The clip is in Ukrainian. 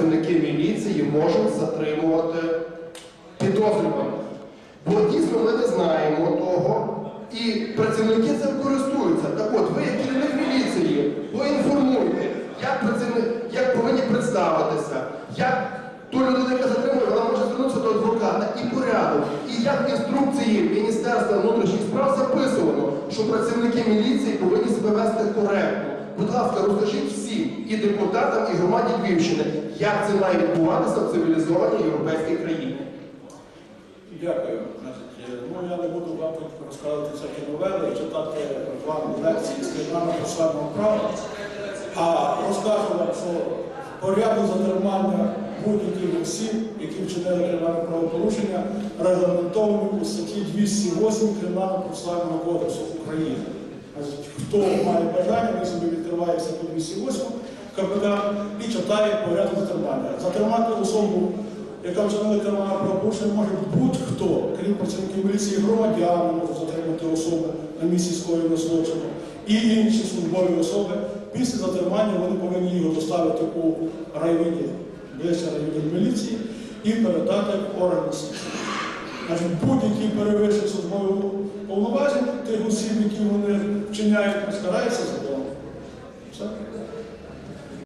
працівники міліції можуть затримувати підозрюваних. Бо дійсно ми не знаємо того, і працівники цим користуються. Так от, ви, як керівник міліції, поінформуйте, як, як повинні представитися, як ту людину, яка затримує, вона може звернутися до адвоката і порядок. І як в інструкції Міністерства внутрішніх справ записано, що працівники міліції повинні себе вести коректно. Будь ласка, розкажіть всім, і депутатам, і громаді Львівщини, як це має відбуватися в цивілізованій європейській країні. Дякую. Е, ну я не буду вам розказувати всякі новели читати вам лекції з кримінального процесуального права, а розкажу вам, що порядок затримання будь-яких осіб, які вчинили кримінальне правопорушення, регламентований у статті 208 Кримінального процесуального кодексу України. Хто має бажання, він собі відкриває статтю 208 КПК і читає порядок затримання. Затримати особу яка вчинила кримінальне правопорушення, може будь-хто, крім працівників міліції, громадяни можуть затримати особи на місці скоєння злочину і інші службові особи. Після затримання вони повинні його доставити у райвідділ, ближче райвідділ міліції і передати органи. Значить, будь-які перевищення службових повноважень тих осіб, які вони вчиняють, стараються